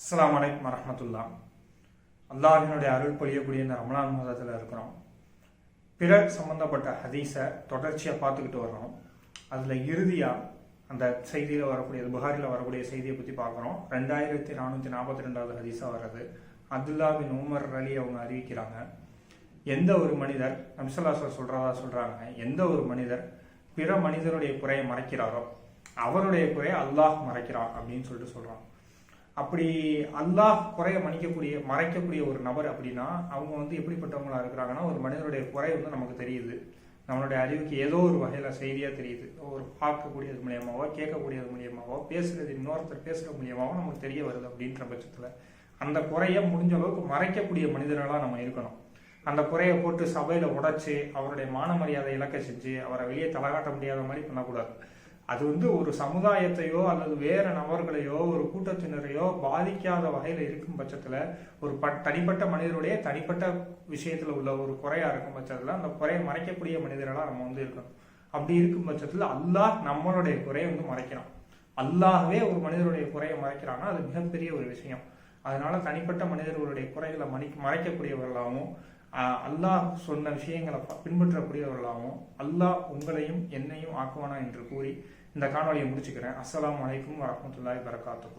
அஸ்லாம் வலைக்கம் வரமத்துல்லா அல்லாஹினுடைய அருள் பொழியக்கூடிய இந்த ரமலான் மாதத்தில் இருக்கிறோம். பிறர் சம்பந்தப்பட்ட ஹதீஸை தொடர்ச்சியாக பார்த்துக்கிட்டு வர்றோம் அதில் இறுதியாக அந்த செய்தியில் வரக்கூடிய புகாரில் வரக்கூடிய செய்தியை பற்றி பார்க்குறோம். ரெண்டாயிரத்தி நானூற்றி நாற்பத்தி ரெண்டாவது ஹதீஸாக வர்றது. அப்துல்லா பின் உமர் அலி அவங்க அறிவிக்கிறாங்க. எந்த ஒரு மனிதர் நம்சல்லாசர் சொல்கிறதா சொல்கிறாங்க எந்த ஒரு மனிதர் பிற மனிதருடைய குறையை மறைக்கிறாரோ அவருடைய குறையை அல்லாஹ் மறைக்கிறான் அப்படின்னு சொல்லிட்டு சொல்கிறான் அப்படி அல்லாஹ் குறைய மன்னிக்கக்கூடிய மறைக்கக்கூடிய ஒரு நபர் அப்படின்னா அவங்க வந்து எப்படிப்பட்டவங்களா இருக்கிறாங்கன்னா ஒரு மனிதனுடைய குறை வந்து நமக்கு தெரியுது. நம்மளுடைய அறிவுக்கு ஏதோ ஒரு வகையில் செய்தியாக தெரியுது. ஒரு பார்க்கக்கூடியது மூலியமாவோ கேட்கக்கூடியது மூலியமாவோ பேசுறது இன்னொருத்தர் பேசுகிற மூலியமாவோ நமக்கு தெரிய வருது அப்படின்ற பட்சத்தில் அந்த குறையை முடிஞ்ச அளவுக்கு மறைக்கக்கூடிய மனிதர்களாக நம்ம இருக்கணும். அந்த குறையை போட்டு சபையில் உடைச்சு அவருடைய மான மரியாதை இழக்க செஞ்சு அவரை வெளியே தலகாட்ட முடியாத மாதிரி பண்ணக்கூடாது. அது வந்து ஒரு சமுதாயத்தையோ அல்லது வேற நபர்களையோ ஒரு கூட்டத்தினரையோ பாதிக்காத வகையில் இருக்கும் பட்சத்தில் ஒரு ப தனிப்பட்ட மனிதருடைய தனிப்பட்ட விஷயத்தில் உள்ள ஒரு குறையாக இருக்கும் பட்சத்தில் அந்த குறையை மறைக்கக்கூடிய மனிதர்களாக நம்ம வந்து இருக்கணும். அப்படி இருக்கும் பட்சத்தில் அல்லாஹ் நம்மளுடைய குறையை வந்து மறைக்கிறான். அல்லாஹவே ஒரு மனிதருடைய குறையை மறைக்கிறான்னா அது மிகப்பெரிய ஒரு விஷயம். அதனால தனிப்பட்ட மனிதர்களுடைய குறைகளை மணி மறைக்கக்கூடியவர்களாகவும் அல்லாஹ் சொன்ன விஷயங்களை ப- பின்பற்றக்கூடியவர்களாகவும் அல்லாஹ் உங்களையும் என்னையும் ஆக்குவானா என்று கூறி இந்த காணொலியை முடிச்சுக்கிறேன். அஸ்லாம் அலைக்கும் வரமத்துல்லாய் வரகாத்துஹு